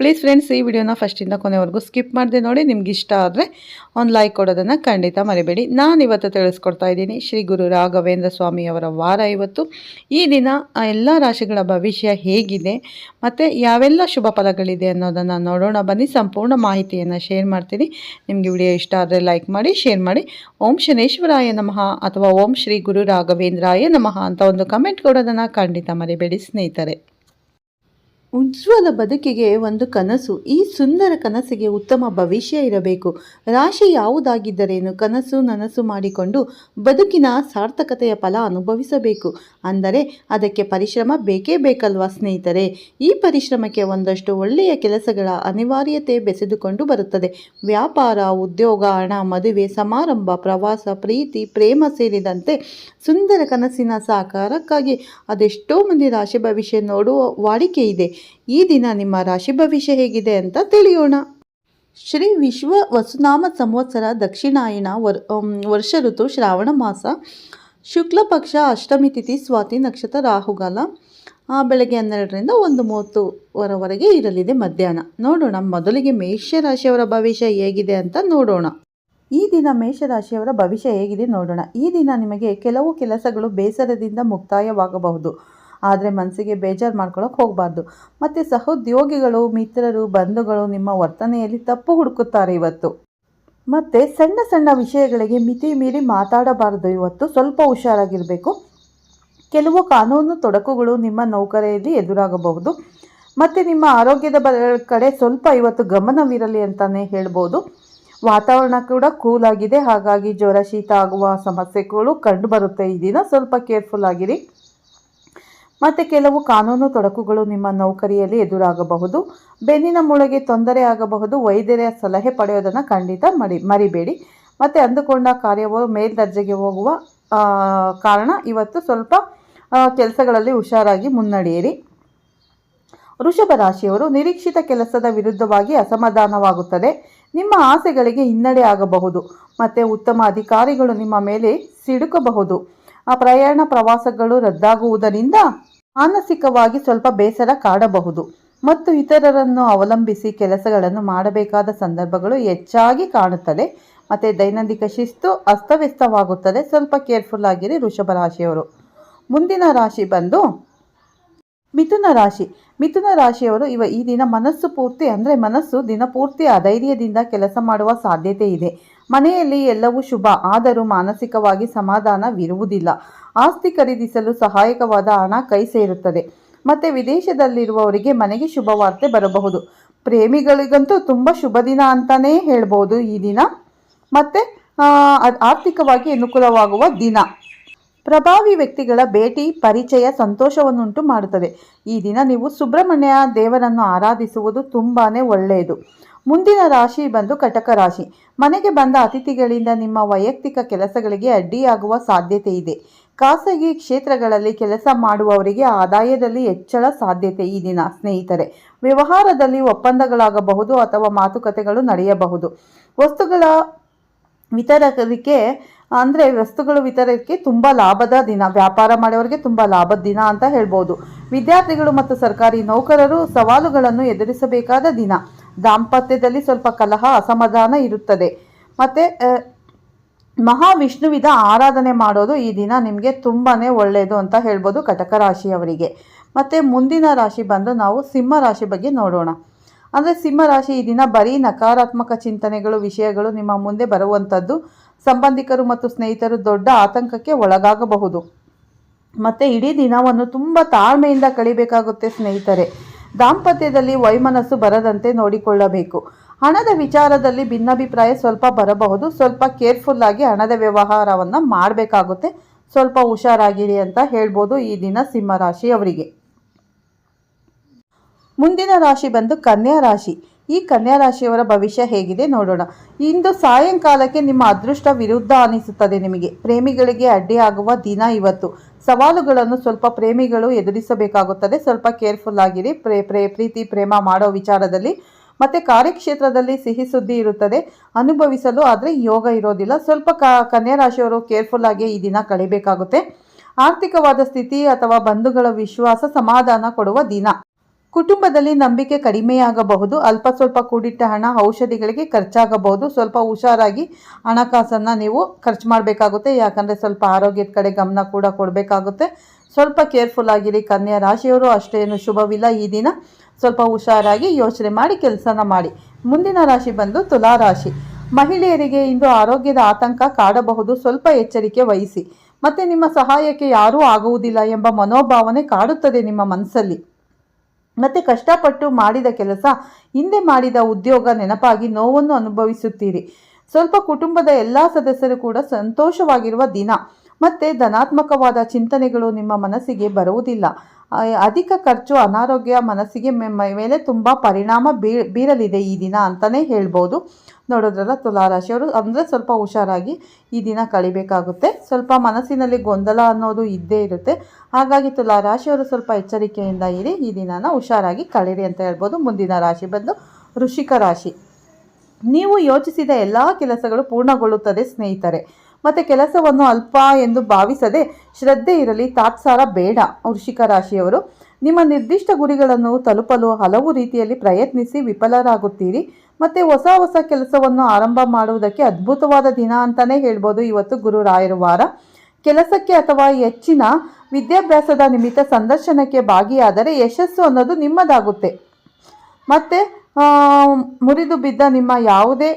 Please friends ಈ ವಿಡಿಯೋನ ಫಸ್ಟಿಂದ ಕೊನೆವರೆಗೂ ಸ್ಕಿಪ್ ಮಾಡಿದೆ ನೋಡಿ, ನಿಮ್ಗೆ ಇಷ್ಟ ಆದರೆ ಒಂದು ಲೈಕ್ ಕೊಡೋದನ್ನು ಖಂಡಿತ ಮರಿಬೇಡಿ. ನಾನು ಇವತ್ತು ತಿಳಿಸ್ಕೊಡ್ತಾ ಇದ್ದೀನಿ, ಶ್ರೀ ಗುರು ರಾಘವೇಂದ್ರ ಸ್ವಾಮಿಯವರ ವಾರ ಇವತ್ತು. ಈ ದಿನ ಎಲ್ಲ ರಾಶಿಗಳ ಭವಿಷ್ಯ ಹೇಗಿದೆ, ಮತ್ತು ಯಾವೆಲ್ಲ ಶುಭ ಫಲಗಳಿದೆ ಅನ್ನೋದನ್ನು ನೋಡೋಣ, ಬನ್ನಿ, ಸಂಪೂರ್ಣ ಮಾಹಿತಿಯನ್ನು ಶೇರ್ ಮಾಡ್ತೀನಿ. ನಿಮಗೆ ವಿಡಿಯೋ ಇಷ್ಟ ಆದರೆ ಲೈಕ್ ಮಾಡಿ ಶೇರ್ ಮಾಡಿ. ಓಂ ಶನೇಶ್ವರಾಯ ನಮಃ ಅಥವಾ ಓಂ ಶ್ರೀ ಗುರು ರಾಘವೇಂದ್ರಾಯ ನಮಃ ಅಂತ ಒಂದು ಕಮೆಂಟ್ ಕೊಡೋದನ್ನು ಖಂಡಿತ ಮರಿಬೇಡಿ ಸ್ನೇಹಿತರೆ. ಉಜ್ವಲ ಬದುಕಿಗೆ ಒಂದು ಕನಸು, ಈ ಸುಂದರ ಕನಸಿಗೆ ಉತ್ತಮ ಭವಿಷ್ಯ ಇರಬೇಕು. ರಾಶಿ ಯಾವುದಾಗಿದ್ದರೇನು ಕನಸು ನನಸು ಮಾಡಿಕೊಂಡು ಬದುಕಿನ ಸಾರ್ಥಕತೆಯ ಫಲ ಅನುಭವಿಸಬೇಕು. ಅಂದರೆ ಅದಕ್ಕೆ ಪರಿಶ್ರಮ ಬೇಕೇ ಬೇಕಲ್ವಾ ಸ್ನೇಹಿತರೆ? ಈ ಪರಿಶ್ರಮಕ್ಕೆ ಒಂದಷ್ಟು ಒಳ್ಳೆಯ ಕೆಲಸಗಳ ಅನಿವಾರ್ಯತೆ ಬೆಸೆದುಕೊಂಡು ಬರುತ್ತದೆ. ವ್ಯಾಪಾರ, ಉದ್ಯೋಗ, ಹಣ, ಮದುವೆ, ಸಮಾರಂಭ, ಪ್ರವಾಸ, ಪ್ರೀತಿ, ಪ್ರೇಮ ಸೇರಿದಂತೆ ಸುಂದರ ಕನಸಿನ ಸಾಕಾರಕ್ಕಾಗಿ ಅದೆಷ್ಟೋ ಮಂದಿ ರಾಶಿ ಭವಿಷ್ಯ ನೋಡುವ ವಾಡಿಕೆ ಇದೆ. ಈ ದಿನ ನಿಮ್ಮ ರಾಶಿ ಭವಿಷ್ಯ ಹೇಗಿದೆ ಅಂತ ತಿಳಿಯೋಣ. ಶ್ರೀ ವಿಶ್ವ ವಸುನಾಮ ಸಂವತ್ಸರ ದಕ್ಷಿಣಾಯಣ ವರ್ ವರ್ಷ ಋತು ಶ್ರಾವಣ ಮಾಸ. ಶುಕ್ಲ ಪಕ್ಷ ಅಷ್ಟಮಿ ತಿಥಿ ಸ್ವಾತಿ ನಕ್ಷತ್ರ ರಾಹುಗಾಲ. ಆ, ಬೆಳಗ್ಗೆ ಹನ್ನೆರಡರಿಂದ ಒಂದು ಮೂವತ್ತುವರವರೆಗೆ ಇರಲಿದೆ ಮಧ್ಯಾಹ್ನ. ನೋಡೋಣ ಮೊದಲಿಗೆ ಮೇಷರಾಶಿಯವರ ಭವಿಷ್ಯ ಹೇಗಿದೆ ಅಂತ ನೋಡೋಣ. ಈ ದಿನ ಮೇಷರಾಶಿಯವರ ಭವಿಷ್ಯ ಹೇಗಿದೆ ನೋಡೋಣ. ಈ ದಿನ ನಿಮಗೆ ಕೆಲವು ಕೆಲಸಗಳು ಬೇಸರದಿಂದ ಮುಕ್ತಾಯವಾಗಬಹುದು. ಆದರೆ ಮನಸ್ಸಿಗೆ ಬೇಜಾರು ಮಾಡ್ಕೊಳ್ಳೋಕೆ ಹೋಗಬಾರ್ದು. ಮತ್ತು ಸಹೋದ್ಯೋಗಿಗಳು, ಮಿತ್ರರು, ಬಂಧುಗಳು ನಿಮ್ಮ ವರ್ತನೆಯಲ್ಲಿ ತಪ್ಪು ಹುಡುಕುತ್ತಾರೆ ಇವತ್ತು. ಮತ್ತು ಸಣ್ಣ ಸಣ್ಣ ವಿಷಯಗಳಿಗೆ ಮಿತಿ ಮೀರಿ ಮಾತಾಡಬಾರದು ಇವತ್ತು. ಸ್ವಲ್ಪ ಹುಷಾರಾಗಿರಬೇಕು. ಕೆಲವು ಕಾನೂನು ತೊಡಕುಗಳು ನಿಮ್ಮ ನೌಕರಿಯಲ್ಲಿ ಎದುರಾಗಬಹುದು. ಮತ್ತು ನಿಮ್ಮ ಆರೋಗ್ಯದ ಕಡೆ ಸ್ವಲ್ಪ ಇವತ್ತು ಗಮನವಿರಲಿ ಅಂತಲೇ ಹೇಳ್ಬೋದು. ವಾತಾವರಣ ಕೂಡ ಕೂಲ್ ಆಗಿದೆ. ಹಾಗಾಗಿ ಜ್ವರ, ಶೀತ ಆಗುವ ಸಮಸ್ಯೆಗಳು ಕಂಡುಬರುತ್ತೆ ಈ ದಿನ ಸ್ವಲ್ಪ ಕೇರ್ಫುಲ್ ಆಗಿರಿ. ಮತ್ತು ಕೆಲವು ಕಾನೂನು ತೊಡಕುಗಳು ನಿಮ್ಮ ನೌಕರಿಯಲ್ಲಿ ಎದುರಾಗಬಹುದು. ಬೆನ್ನಿನ ಮೂಳೆಗೆ ತೊಂದರೆ ಆಗಬಹುದು. ವೈದ್ಯರ ಸಲಹೆ ಪಡೆಯೋದನ್ನು ಖಂಡಿತ ಮರಿ ಮರಿಬೇಡಿ. ಮತ್ತು ಅಂದುಕೊಂಡ ಕಾರ್ಯವು ಮೇಲ್ದರ್ಜೆಗೆ ಹೋಗುವ ಕಾರಣ ಇವತ್ತು ಸ್ವಲ್ಪ ಕೆಲಸಗಳಲ್ಲಿ ಹುಷಾರಾಗಿ ಮುನ್ನಡೆಯಿರಿ. ವೃಷಭ ರಾಶಿಯವರು, ನಿರೀಕ್ಷಿತ ಕೆಲಸದ ವಿರುದ್ಧವಾಗಿ ಅಸಮಾಧಾನವಾಗುತ್ತದೆ. ನಿಮ್ಮ ಆಸೆಗಳಿಗೆ ಹಿನ್ನಡೆ ಆಗಬಹುದು. ಮತ್ತು ಉತ್ತಮ ಅಧಿಕಾರಿಗಳು ನಿಮ್ಮ ಮೇಲೆ ಸಿಡುಕಬಹುದು. ಆ, ಪ್ರಯಾಣ ಪ್ರವಾಸಗಳು ರದ್ದಾಗುವುದರಿಂದ ಮಾನಸಿಕವಾಗಿ ಸ್ವಲ್ಪ ಬೇಸರ ಕಾಡಬಹುದು. ಮತ್ತು ಇತರರನ್ನು ಅವಲಂಬಿಸಿ ಕೆಲಸಗಳನ್ನು ಮಾಡಬೇಕಾದ ಸಂದರ್ಭಗಳು ಹೆಚ್ಚಾಗಿ ಕಾಣುತ್ತದೆ ಮತ್ತು ದೈನಂದಿನ ಶಿಸ್ತು ಅಸ್ತವ್ಯಸ್ತವಾಗುತ್ತದೆ. ಸ್ವಲ್ಪ ಕೇರ್ಫುಲ್ ಆಗಿರಿ ವೃಷಭ ರಾಶಿಯವರು. ಮುಂದಿನ ರಾಶಿ ಬಂದು ಮಿಥುನ ರಾಶಿ. ಮಿಥುನ ರಾಶಿಯವರು ಇವ ಈ ದಿನ ಮನಸ್ಸು ಪೂರ್ತಿ ಅಂದರೆ ಮನಸ್ಸು ದಿನಪೂರ್ತಿ ಅಧೈರ್ಯದಿಂದ ಕೆಲಸ ಮಾಡುವ ಸಾಧ್ಯತೆ ಇದೆ. ಮನೆಯಲ್ಲಿ ಎಲ್ಲವೂ ಶುಭ. ಆದರೂ ಮಾನಸಿಕವಾಗಿ ಸಮಾಧಾನವಿರುವುದಿಲ್ಲ. ಆಸ್ತಿ ಖರೀದಿಸಲು ಸಹಾಯಕವಾದ ಹಣ ಕೈ ಸೇರುತ್ತದೆ. ಮತ್ತು ವಿದೇಶದಲ್ಲಿರುವವರಿಗೆ ಮನೆಗೆ ಶುಭ ವಾರ್ತೆ ಬರಬಹುದು. ಪ್ರೇಮಿಗಳಿಗಂತೂ ತುಂಬ ಶುಭ ದಿನ ಅಂತಲೇ ಹೇಳ್ಬೋದು ಈ ದಿನ. ಮತ್ತು ಆರ್ಥಿಕವಾಗಿ ಅನುಕೂಲವಾಗುವ ದಿನ. ಪ್ರಭಾವಿ ವ್ಯಕ್ತಿಗಳ ಭೇಟಿ ಪರಿಚಯ ಸಂತೋಷವನ್ನುಂಟು ಮಾಡುತ್ತದೆ. ಈ ದಿನ ನೀವು ಸುಬ್ರಹ್ಮಣ್ಯ ದೇವರನ್ನು ಆರಾಧಿಸುವುದು ತುಂಬಾ ಒಳ್ಳೆಯದು. ಮುಂದಿನ ರಾಶಿ ಬಂದು ಕಟಕ ರಾಶಿ. ಮನೆಗೆ ಬಂದ ಅತಿಥಿಗಳಿಂದ ನಿಮ್ಮ ವೈಯಕ್ತಿಕ ಕೆಲಸಗಳಿಗೆ ಅಡ್ಡಿಯಾಗುವ ಸಾಧ್ಯತೆ ಇದೆ. ಖಾಸಗಿ ಕ್ಷೇತ್ರಗಳಲ್ಲಿ ಕೆಲಸ ಮಾಡುವವರಿಗೆ ಆದಾಯದಲ್ಲಿ ಹೆಚ್ಚಳ ಸಾಧ್ಯತೆ ಈ ದಿನ. ಸ್ನೇಹಿತರೆ, ವ್ಯವಹಾರದಲ್ಲಿ ಒಪ್ಪಂದಗಳಾಗಬಹುದು ಅಥವಾ ಮಾತುಕತೆಗಳು ನಡೆಯಬಹುದು. ವಸ್ತುಗಳ ವಿತರಕರಿಗೆ, ಅಂದರೆ ವಸ್ತುಗಳು ವಿತರಕ್ಕೆ ತುಂಬ ಲಾಭದ ದಿನ, ವ್ಯಾಪಾರ ಮಾಡೋರಿಗೆ ತುಂಬ ಲಾಭದ ದಿನ ಅಂತ ಹೇಳ್ಬೋದು. ವಿದ್ಯಾರ್ಥಿಗಳು ಮತ್ತು ಸರ್ಕಾರಿ ನೌಕರರು ಸವಾಲುಗಳನ್ನು ಎದುರಿಸಬೇಕಾದ ದಿನ. ದಾಂಪತ್ಯದಲ್ಲಿ ಸ್ವಲ್ಪ ಕಲಹ, ಅಸಮಾಧಾನ ಇರುತ್ತದೆ. ಮತ್ತು ಮಹಾವಿಷ್ಣುವಿದ ಆರಾಧನೆ ಮಾಡೋದು ಈ ದಿನ ನಿಮಗೆ ತುಂಬಾ ಒಳ್ಳೆಯದು ಅಂತ ಹೇಳ್ಬೋದು ಕಟಕ ರಾಶಿಯವರಿಗೆ. ಮತ್ತು ಮುಂದಿನ ರಾಶಿ ಬಂದು ನಾವು ಸಿಂಹ ರಾಶಿ ಬಗ್ಗೆ ನೋಡೋಣ. ಅಂದರೆ ಸಿಂಹ ರಾಶಿ ಈ ದಿನ ಬರೀ ನಕಾರಾತ್ಮಕ ಚಿಂತನೆಗಳು, ವಿಷಯಗಳು ನಿಮ್ಮ ಮುಂದೆ ಬರುವಂಥದ್ದು. ಸಂಬಂಧಿಕರು ಮತ್ತು ಸ್ನೇಹಿತರು ದೊಡ್ಡ ಆತಂಕಕ್ಕೆ ಒಳಗಾಗಬಹುದು. ಮತ್ತು ಇಡೀ ದಿನವನ್ನು ತುಂಬ ತಾಳ್ಮೆಯಿಂದ ಕಳಿಬೇಕಾಗುತ್ತೆ ಸ್ನೇಹಿತರೆ. ದಾಂಪತ್ಯದಲ್ಲಿ ವೈಮನಸ್ಸು ಬರದಂತೆ ನೋಡಿಕೊಳ್ಳಬೇಕು. ಹಣದ ವಿಚಾರದಲ್ಲಿ ಭಿನ್ನಾಭಿಪ್ರಾಯ ಸ್ವಲ್ಪ ಬರಬಹುದು. ಸ್ವಲ್ಪ ಕೇರ್ಫುಲ್ ಆಗಿ ಹಣದ ವ್ಯವಹಾರವನ್ನು ಮಾಡಬೇಕಾಗುತ್ತೆ. ಸ್ವಲ್ಪ ಹುಷಾರಾಗಿರಿ ಅಂತ ಹೇಳ್ಬೋದು ಈ ದಿನ ಸಿಂಹ ರಾಶಿಯವರಿಗೆ ಮುಂದಿನ ರಾಶಿ ಬಂದು ಕನ್ಯಾ ರಾಶಿ. ಈ ಕನ್ಯಾ ರಾಶಿಯವರ ಭವಿಷ್ಯ ಹೇಗಿದೆ ನೋಡೋಣ. ಇಂದು ಸಾಯಂಕಾಲಕ್ಕೆ ನಿಮ್ಮ ಅದೃಷ್ಟ ವಿರುದ್ಧ ಅನಿಸುತ್ತದೆ ನಿಮಗೆ. ಪ್ರೇಮಿಗಳಿಗೆ ಅಡ್ಡಿಯಾಗುವ ದಿನ ಇವತ್ತು. ಸವಾಲುಗಳನ್ನು ಸ್ವಲ್ಪ ಪ್ರೇಮಿಗಳು ಎದುರಿಸಬೇಕಾಗುತ್ತದೆ. ಸ್ವಲ್ಪ ಕೇರ್ಫುಲ್ ಆಗಿರಿ. ಪ್ರೇ, ಪ್ರೀತಿ, ಪ್ರೇಮ ಮಾಡೋ ವಿಚಾರದಲ್ಲಿ ಮತ್ತು ಕಾರ್ಯಕ್ಷೇತ್ರದಲ್ಲಿ ಸಿಹಿ ಸುದ್ದಿ ಇರುತ್ತದೆ. ಅನುಭವಿಸಲು ಆದರೆ ಯೋಗ ಇರೋದಿಲ್ಲ. ಸ್ವಲ್ಪ ಕ ಕನ್ಯಾ ರಾಶಿಯವರು ಕೇರ್ಫುಲ್ ಆಗಿ ಈ ದಿನ ಕಳಿಬೇಕಾಗುತ್ತೆ. ಆರ್ಥಿಕವಾದ ಸ್ಥಿತಿ ಅಥವಾ ಬಂಧುಗಳ ವಿಶ್ವಾಸ ಸಮಾಧಾನ ಕೊಡುವ ದಿನ. ಕುಟುಂಬದಲ್ಲಿ ನಂಬಿಕೆ ಕಡಿಮೆಯಾಗಬಹುದು. ಅಲ್ಪ ಸ್ವಲ್ಪ ಕೂಡಿಟ್ಟ ಹಣ ಔಷಧಿಗಳಿಗೆ ಖರ್ಚಾಗಬಹುದು. ಸ್ವಲ್ಪ ಹುಷಾರಾಗಿ ಹಣಕಾಸನ್ನು ನೀವು ಖರ್ಚು ಮಾಡಬೇಕಾಗುತ್ತೆ. ಯಾಕಂದರೆ ಸ್ವಲ್ಪ ಆರೋಗ್ಯದ ಕಡೆ ಗಮನ ಕೂಡ ಕೊಡಬೇಕಾಗುತ್ತೆ. ಸ್ವಲ್ಪ ಕೇರ್ಫುಲ್ ಆಗಿರಿ. ಕನ್ಯಾ ರಾಶಿಯವರು ಅಷ್ಟೇನು ಶುಭವಿಲ್ಲ ಈ ದಿನ. ಸ್ವಲ್ಪ ಹುಷಾರಾಗಿ ಯೋಚನೆ ಮಾಡಿ ಕೆಲಸನ ಮಾಡಿ. ಮುಂದಿನ ರಾಶಿ ಬಂದು ತುಲಾ ರಾಶಿ. ಮಹಿಳೆಯರಿಗೆ ಇಂದು ಆರೋಗ್ಯದ ಆತಂಕ ಕಾಡಬಹುದು, ಸ್ವಲ್ಪ ಎಚ್ಚರಿಕೆ ವಹಿಸಿ. ಮತ್ತು ನಿಮ್ಮ ಸಹಾಯಕ್ಕೆ ಯಾರೂ ಆಗುವುದಿಲ್ಲ ಎಂಬ ಮನೋಭಾವನೆ ಕಾಡುತ್ತದೆ ನಿಮ್ಮ ಮನಸ್ಸಲ್ಲಿ. ಮತ್ತು ಕಷ್ಟಪಟ್ಟು ಮಾಡಿದ ಕೆಲಸ, ಹಿಂದೆ ಮಾಡಿದ ಉದ್ಯೋಗ ನೆನಪಾಗಿ ನೋವನ್ನು ಅನುಭವಿಸುತ್ತೀರಿ. ಸ್ವಲ್ಪ ಕುಟುಂಬದ ಎಲ್ಲ ಸದಸ್ಯರು ಕೂಡ ಸಂತೋಷವಾಗಿರುವ ದಿನ. ಮತ್ತು ಧನಾತ್ಮಕವಾದ ಚಿಂತನೆಗಳು ನಿಮ್ಮ ಮನಸ್ಸಿಗೆ ಬರುವುದಿಲ್ಲ. ಅಧಿಕ ಖರ್ಚು ಅನಾರೋಗ್ಯ ಮನಸ್ಸಿಗೆ ಮೇಲೆ ತುಂಬ ಪರಿಣಾಮ ಬೀರಲಿದೆ ಈ ದಿನ ಅಂತಲೇ ಹೇಳ್ಬೋದು. ನೋಡೋದ್ರಲ್ಲ ತುಲಾರಾಶಿಯವರು ಅಂದರೆ ಸ್ವಲ್ಪ ಹುಷಾರಾಗಿ ಈ ದಿನ ಕಳಿಬೇಕಾಗುತ್ತೆ. ಸ್ವಲ್ಪ ಮನಸ್ಸಿನಲ್ಲಿ ಗೊಂದಲ ಅನ್ನೋದು ಇದ್ದೇ ಇರುತ್ತೆ. ಹಾಗಾಗಿ ತುಲಾರಾಶಿಯವರು ಸ್ವಲ್ಪ ಎಚ್ಚರಿಕೆಯಿಂದ ಇರಿ, ಈ ದಿನನ ಹುಷಾರಾಗಿ ಕಳೀರಿ ಅಂತ ಹೇಳ್ಬೋದು. ಮುಂದಿನ ರಾಶಿ ಬಂದು ವೃಷಿಕ ರಾಶಿ. ನೀವು ಯೋಚಿಸಿದ ಎಲ್ಲ ಕೆಲಸಗಳು ಪೂರ್ಣಗೊಳ್ಳುತ್ತದೆ ಸ್ನೇಹಿತರೆ. ಮತ್ತು ಕೆಲಸವನ್ನು ಅಲ್ಪ ಎಂದು ಭಾವಿಸದೆ ಶ್ರದ್ಧೆ ಇರಲಿ ತಾತ್ಸಾರ ಬೇಡ. ವೃಷಿಕ ರಾಶಿಯವರು, ನಿಮ್ಮ ನಿರ್ದಿಷ್ಟ ಗುರಿಗಳನ್ನು ತಲುಪಲು ಹಲವು ರೀತಿಯಲ್ಲಿ ಪ್ರಯತ್ನಿಸಿ ವಿಫಲರಾಗುತ್ತೀರಿ. ಮತ್ತು ಹೊಸ ಹೊಸ ಕೆಲಸವನ್ನು ಆರಂಭ ಮಾಡುವುದಕ್ಕೆ ಅದ್ಭುತವಾದ ದಿನ ಅಂತಲೇ ಹೇಳ್ಬೋದು ಇವತ್ತು ಗುರು ರಾಯರ ವಾರ. ಕೆಲಸಕ್ಕೆ ಅಥವಾ ಹೆಚ್ಚಿನ ವಿದ್ಯಾಭ್ಯಾಸದ ನಿಮಿತ್ತ ಸಂದರ್ಶನಕ್ಕೆ ಭಾಗಿಯಾದರೆ ಯಶಸ್ಸು ಅನ್ನೋದು ನಿಮ್ಮದಾಗುತ್ತೆ. ಮತ್ತು ಮುರಿದು ಬಿದ್ದ ನಿಮ್ಮ ಯಾವುದೇ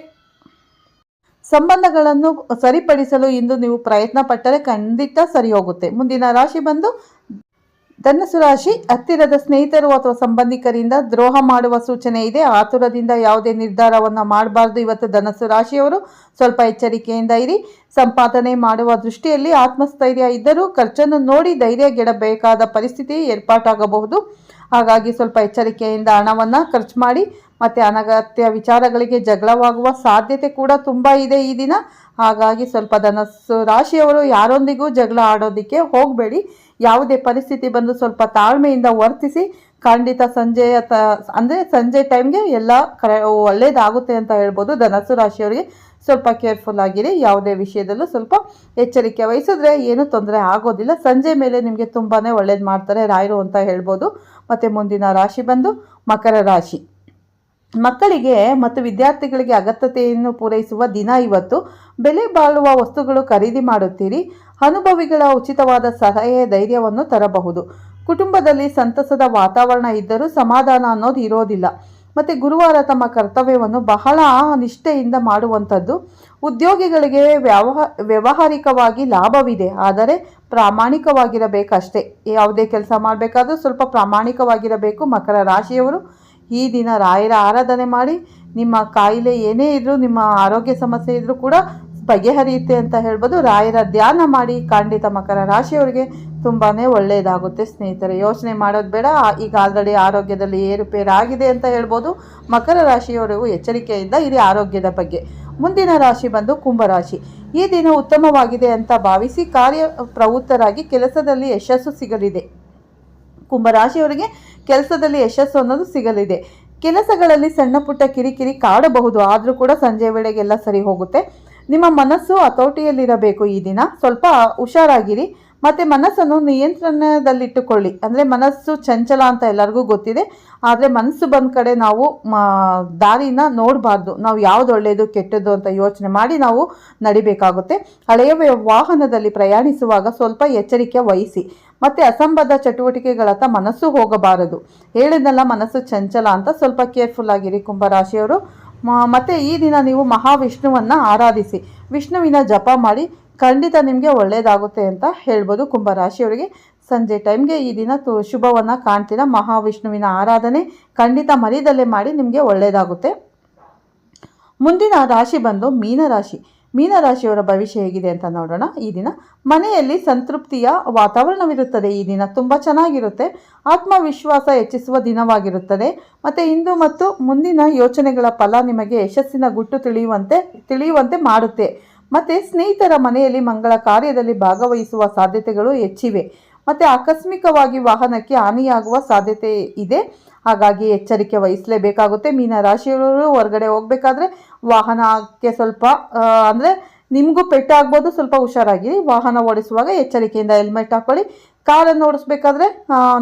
ಸಂಬಂಧಗಳನ್ನು ಸರಿಪಡಿಸಲು ಇಂದು ನೀವು ಪ್ರಯತ್ನ ಪಟ್ಟರೆ ಖಂಡಿತ ಸರಿ ಹೋಗುತ್ತೆ. ಮುಂದಿನ ರಾಶಿ ಬಂದು ಧನಸು ರಾಶಿ, ಹತ್ತಿರದ ಸ್ನೇಹಿತರು ಅಥವಾ ಸಂಬಂಧಿಕರಿಂದ ದ್ರೋಹ ಮಾಡುವ ಸೂಚನೆ ಇದೆ. ಆತುರದಿಂದ ಯಾವುದೇ ನಿರ್ಧಾರವನ್ನು ಮಾಡಬಾರ್ದು. ಇವತ್ತು ಧನಸು ರಾಶಿಯವರು ಸ್ವಲ್ಪ ಎಚ್ಚರಿಕೆಯಿಂದ ಇರಿ. ಸಂಪಾದನೆ ಮಾಡುವ ದೃಷ್ಟಿಯಲ್ಲಿ ಆತ್ಮಸ್ಥೈರ್ಯ ಇದ್ದರೂ ಖರ್ಚನ್ನು ನೋಡಿ ಧೈರ್ಯಗೆಡಬೇಕಾದ ಪರಿಸ್ಥಿತಿ ಏರ್ಪಾಟಾಗಬಹುದು. ಹಾಗಾಗಿ ಸ್ವಲ್ಪ ಎಚ್ಚರಿಕೆಯಿಂದ ಹಣವನ್ನು ಖರ್ಚು ಮಾಡಿ ಮತ್ತು ಅನಗತ್ಯ ವಿಚಾರಗಳಿಗೆ ಜಗಳವಾಗುವ ಸಾಧ್ಯತೆ ಕೂಡ ತುಂಬ ಇದೆ ಈ ದಿನ. ಹಾಗಾಗಿ ಸ್ವಲ್ಪ ಧನಸ್ಸು, ರಾಶಿಯವರು ಯಾರೊಂದಿಗೂ ಜಗಳ ಆಡೋದಕ್ಕೆ ಹೋಗಬೇಡಿ. ಯಾವುದೇ ಪರಿಸ್ಥಿತಿ ಬಂದು ಸ್ವಲ್ಪ ತಾಳ್ಮೆಯಿಂದ ವರ್ತಿಸಿ. ಖಂಡಿತ ಸಂಜೆಯ ತ ಅಂದರೆ ಸಂಜೆ ಟೈಮ್ಗೆ ಎಲ್ಲ ಕರೆ ಒಳ್ಳೆಯದಾಗುತ್ತೆ ಅಂತ ಹೇಳ್ಬೋದು ಧನಸ್ಸು ರಾಶಿಯವರಿಗೆ. ಸ್ವಲ್ಪ ಕೇರ್ಫುಲ್ ಆಗಿರಿ. ಯಾವುದೇ ವಿಷಯದಲ್ಲೂ ಸ್ವಲ್ಪ ಎಚ್ಚರಿಕೆ ವಹಿಸಿದ್ರೆ ಏನೂ ತೊಂದರೆ ಆಗೋದಿಲ್ಲ. ಸಂಜೆ ಮೇಲೆ ನಿಮಗೆ ತುಂಬಾ ಒಳ್ಳೇದು ಮಾಡ್ತಾರೆ ರಾಯರು ಅಂತ ಹೇಳ್ಬೋದು. ಮತ್ತು ಮುಂದಿನ ರಾಶಿ ಬಂದು ಮಕರ ರಾಶಿ. ಮಕ್ಕಳಿಗೆ ಮತ್ತು ವಿದ್ಯಾರ್ಥಿಗಳಿಗೆ ಅಗತ್ಯತೆಯನ್ನು ಪೂರೈಸುವ ದಿನ ಇವತ್ತು. ಬೆಲೆ ಬಾಳುವ ವಸ್ತುಗಳು ಖರೀದಿ ಮಾಡುತ್ತೀರಿ. ಅನುಭವಿಗಳ ಉಚಿತವಾದ ಸಹಾಯ ಧೈರ್ಯವನ್ನು ತರಬಹುದು. ಕುಟುಂಬದಲ್ಲಿ ಸಂತಸದ ವಾತಾವರಣ ಇದ್ದರೂ ಸಮಾಧಾನ ಅನ್ನೋದು ಇರೋದಿಲ್ಲ. ಮತ್ತು ಗುರುವಾರ ತಮ್ಮ ಕರ್ತವ್ಯವನ್ನು ಬಹಳ ನಿಷ್ಠೆಯಿಂದ ಮಾಡುವಂಥದ್ದು. ಉದ್ಯೋಗಿಗಳಿಗೆ ವ್ಯವಹ, ವ್ಯಾವಹಾರಿಕವಾಗಿ ಲಾಭವಿದೆ. ಆದರೆ ಪ್ರಾಮಾಣಿಕವಾಗಿರಬೇಕಷ್ಟೇ. ಯಾವುದೇ ಕೆಲಸ ಮಾಡಬೇಕಾದ್ರೂ ಸ್ವಲ್ಪ ಪ್ರಾಮಾಣಿಕವಾಗಿರಬೇಕು ಮಕರ ರಾಶಿಯವರು. ಈ ದಿನ ರಾಯರ ಆರಾಧನೆ ಮಾಡಿ ನಿಮ್ಮ ಕಾಯಿಲೆ ಏನೇ ಇದ್ದರೂ ನಿಮ್ಮ ಆರೋಗ್ಯ ಸಮಸ್ಯೆ ಇದ್ದರೂ ಕೂಡ ಬಗೆಹರಿಯುತ್ತೆ ಅಂತ ಹೇಳ್ಬೋದು. ರಾಯರ ಧ್ಯಾನ ಮಾಡಿ ಖಂಡಿತ ಮಕರ ರಾಶಿಯವರಿಗೆ ತುಂಬಾ ಒಳ್ಳೆಯದಾಗುತ್ತೆ ಸ್ನೇಹಿತರೆ. ಯೋಚನೆ ಮಾಡೋದು ಬೇಡ. ಈಗ ಆಲ್ರೆಡಿ ಆರೋಗ್ಯದಲ್ಲಿ ಏರುಪೇರಾಗಿದೆ ಅಂತ ಹೇಳ್ಬೋದು. ಮಕರ ರಾಶಿಯವರು ಎಚ್ಚರಿಕೆಯಿಂದ ಇರಿ ಆರೋಗ್ಯದ ಬಗ್ಗೆ. ಮುಂದಿನ ರಾಶಿ ಬಂದು ಕುಂಭರಾಶಿ ಈ ದಿನ ಉತ್ತಮವಾಗಿದೆ ಅಂತ ಭಾವಿಸಿ ಕಾರ್ಯ ಪ್ರವೃತ್ತರಾಗಿ ಕೆಲಸದಲ್ಲಿ ಯಶಸ್ಸು ಸಿಗಲಿದೆ. ಕುಂಭರಾಶಿಯವರಿಗೆ ಕೆಲಸದಲ್ಲಿ ಯಶಸ್ಸು ಅನ್ನೋದು ಸಿಗಲಿದೆ. ಕೆಲಸಗಳಲ್ಲಿ ಸಣ್ಣ ಪುಟ್ಟ ಕಿರಿಕಿರಿ ಕಾಡಬಹುದು, ಆದರೂ ಕೂಡ ಸಂಜೆ ವೇಳೆಗೆಲ್ಲ ಸರಿ ಹೋಗುತ್ತೆ. ನಿಮ್ಮ ಮನಸ್ಸು ಹತೋಟಿಯಲ್ಲಿರಬೇಕು ಈ ದಿನ. ಸ್ವಲ್ಪ ಹುಷಾರಾಗಿರಿ. ಮತ್ತು ಮನಸ್ಸನ್ನು ನಿಯಂತ್ರಣದಲ್ಲಿಟ್ಟುಕೊಳ್ಳಿ. ಅಂದರೆ ಮನಸ್ಸು ಚಂಚಲ ಅಂತ ಎಲ್ಲರಿಗೂ ಗೊತ್ತಿದೆ. ಆದರೆ ಮನಸ್ಸು ಬಂದ ಕಡೆ ನಾವು ದಾರಿನ ನೋಡಬಾರ್ದು. ನಾವು ಯಾವುದು ಒಳ್ಳೆಯದು ಕೆಟ್ಟದ್ದು ಅಂತ ಯೋಚನೆ ಮಾಡಿ ನಾವು ನಡಿಬೇಕಾಗುತ್ತೆ. ಹಳೆಯ ವಾಹನದಲ್ಲಿ ಪ್ರಯಾಣಿಸುವಾಗ ಸ್ವಲ್ಪ ಎಚ್ಚರಿಕೆ ವಹಿಸಿ. ಮತ್ತು ಅಸಂಬದ್ಧ ಚಟುವಟಿಕೆಗಳತ್ತ ಮನಸ್ಸು ಹೋಗಬಾರದು. ಹೇಳಿದ್ನಲ್ಲ, ಮನಸ್ಸು ಚಂಚಲ ಅಂತ ಸ್ವಲ್ಪ ಕೇರ್ಫುಲ್ ಆಗಿರಿ ಕುಂಭರಾಶಿಯವರು. ಮತ್ತೆ ಈ ದಿನ ನೀವು ಮಹಾವಿಷ್ಣುವನ್ನು ಆರಾಧಿಸಿ, ವಿಷ್ಣುವಿನ ಜಪ ಮಾಡಿ, ಖಂಡಿತ ನಿಮಗೆ ಒಳ್ಳೆಯದಾಗುತ್ತೆ ಅಂತ ಹೇಳ್ಬೋದು ಕುಂಭರಾಶಿಯವರಿಗೆ. ಸಂಜೆ ಟೈಮ್ಗೆ ಈ ದಿನ ತು, ಶುಭವನ್ನು ಕಾಣ್ತೀರಾ. ಮಹಾವಿಷ್ಣುವಿನ ಆರಾಧನೆ ಖಂಡಿತ ಮರಿದಲ್ಲೇ ಮಾಡಿ ನಿಮಗೆ ಒಳ್ಳೆಯದಾಗುತ್ತೆ ಮುಂದಿನ ರಾಶಿ ಬಂದು ಮೀನರಾಶಿ. ಮೀನರಾಶಿಯವರ ಭವಿಷ್ಯ ಹೇಗಿದೆ ಅಂತ ನೋಡೋಣ. ಈ ದಿನ ಮನೆಯಲ್ಲಿ ಸಂತೃಪ್ತಿಯ ವಾತಾವರಣವಿರುತ್ತದೆ. ಈ ದಿನ ತುಂಬ ಚೆನ್ನಾಗಿರುತ್ತೆ. ಆತ್ಮವಿಶ್ವಾಸ ಹೆಚ್ಚಿಸುವ ದಿನವಾಗಿರುತ್ತದೆ. ಮತ್ತು ಇಂದು ಮತ್ತು ಮುಂದಿನ ಯೋಚನೆಗಳ ಫಲ ನಿಮಗೆ ಯಶಸ್ಸಿನ ಗುಟ್ಟು ತಿಳಿಯುವಂತೆ ತಿಳಿಯುವಂತೆ ಮಾಡುತ್ತೆ. ಮತ್ತು ಸ್ನೇಹಿತರ ಮನೆಯಲ್ಲಿ ಮಂಗಳ ಕಾರ್ಯದಲ್ಲಿ ಭಾಗವಹಿಸುವ ಸಾಧ್ಯತೆಗಳು ಹೆಚ್ಚಿವೆ. ಮತ್ತು ಆಕಸ್ಮಿಕವಾಗಿ ವಾಹನಕ್ಕೆ ಹಾನಿಯಾಗುವ ಸಾಧ್ಯತೆ ಇದೆ. ಹಾಗಾಗಿ ಎಚ್ಚರಿಕೆ ವಹಿಸಲೇಬೇಕಾಗುತ್ತೆ. ಮೀನ ರಾಶಿಯವರು ಹೊರಗಡೆ ಹೋಗ್ಬೇಕಾದ್ರೆ ವಾಹನಕ್ಕೆ ಸ್ವಲ್ಪ ಅಂದರೆ ನಿಮಗೂ ಪೆಟ್ಟಾಗ್ಬೋದು ಸ್ವಲ್ಪ ಹುಷಾರಾಗಿ ವಾಹನ ಓಡಿಸುವಾಗ ಎಚ್ಚರಿಕೆಯಿಂದ ಹೆಲ್ಮೆಟ್ ಹಾಕ್ಕೊಳ್ಳಿ ಕಾರನ್ನು ಓಡಿಸ್ಬೇಕಾದ್ರೆ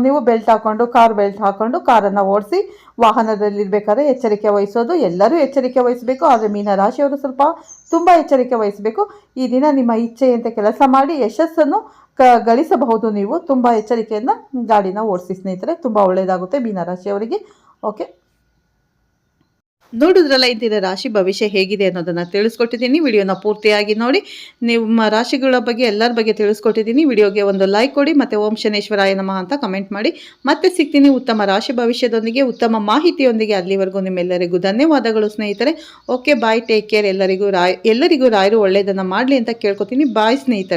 ನೀವು ಬೆಲ್ಟ್ ಹಾಕೊಂಡು, ಕಾರ್ ಬೆಲ್ಟ್ ಹಾಕ್ಕೊಂಡು ಕಾರನ್ನು ಓಡಿಸಿ ವಾಹನದಲ್ಲಿರಬೇಕಾದ್ರೆ ಎಚ್ಚರಿಕೆ ವಹಿಸೋದು. ಎಲ್ಲರೂ ಎಚ್ಚರಿಕೆ ವಹಿಸಬೇಕು, ಆದರೆ ಮೀನ ರಾಶಿಯವರು ಸ್ವಲ್ಪ ತುಂಬ ಎಚ್ಚರಿಕೆ ವಹಿಸಬೇಕು. ಈ ದಿನ ನಿಮ್ಮ ಇಚ್ಛೆಯಂತೆ ಕೆಲಸ ಮಾಡಿ, ಯಶಸ್ಸನ್ನು ಕ, ಗಳಿಸಬಹುದು ನೀವು. ತುಂಬ ಎಚ್ಚರಿಕೆಯಿಂದ ಗಾಡಿನ ಓಡಿಸಿ ಸ್ನೇಹಿತರೆ, ತುಂಬ ಒಳ್ಳೆಯದಾಗುತ್ತೆ ಮೀನರಾಶಿಯವರಿಗೆ. ಓಕೆ. ನೋಡಿದ್ರಲ್ಲ ಇಂದಿನ ರಾಶಿ ಭವಿಷ್ಯ ಹೇಗಿದೆ ಅನ್ನೋದನ್ನು ತಿಳಿಸ್ಕೊಟ್ಟಿದ್ದೀನಿ. ವಿಡಿಯೋನ ಪೂರ್ತಿಯಾಗಿ ನೋಡಿ. ನಿಮ್ಮ ರಾಶಿಗಳ ಬಗ್ಗೆ, ಎಲ್ಲರ ಬಗ್ಗೆ ತಿಳಿಸ್ಕೊಟ್ಟಿದ್ದೀನಿ. ವಿಡಿಯೋಗೆ ಒಂದು ಲೈಕ್ ಕೊಡಿ, ಮತ್ತು ಓಂ ಶನೇಶ್ವರಾಯ ನಮಃ ಅಂತ ಕಮೆಂಟ್ ಮಾಡಿ. ಮತ್ತೆ ಸಿಗ್ತೀನಿ ಉತ್ತಮ ರಾಶಿ ಭವಿಷ್ಯದೊಂದಿಗೆ, ಉತ್ತಮ ಮಾಹಿತಿಯೊಂದಿಗೆ ಅಲ್ಲಿವರೆಗೂ ನಿಮ್ಮೆಲ್ಲರಿಗೂ ಧನ್ಯವಾದಗಳು ಸ್ನೇಹಿತರೆ. ಓಕೆ ಬಾಯ್ ಟೇಕ್ ಕೇರ್ ಎಲ್ಲರಿಗೂ ರಾಯ್, ಎಲ್ಲರಿಗೂ ರಾಯರು ಒಳ್ಳೆಯದನ್ನು ಮಾಡಲಿ ಅಂತ ಕೇಳ್ಕೊತೀನಿ. ಬಾಯ್ ಸ್ನೇಹಿತರೆ.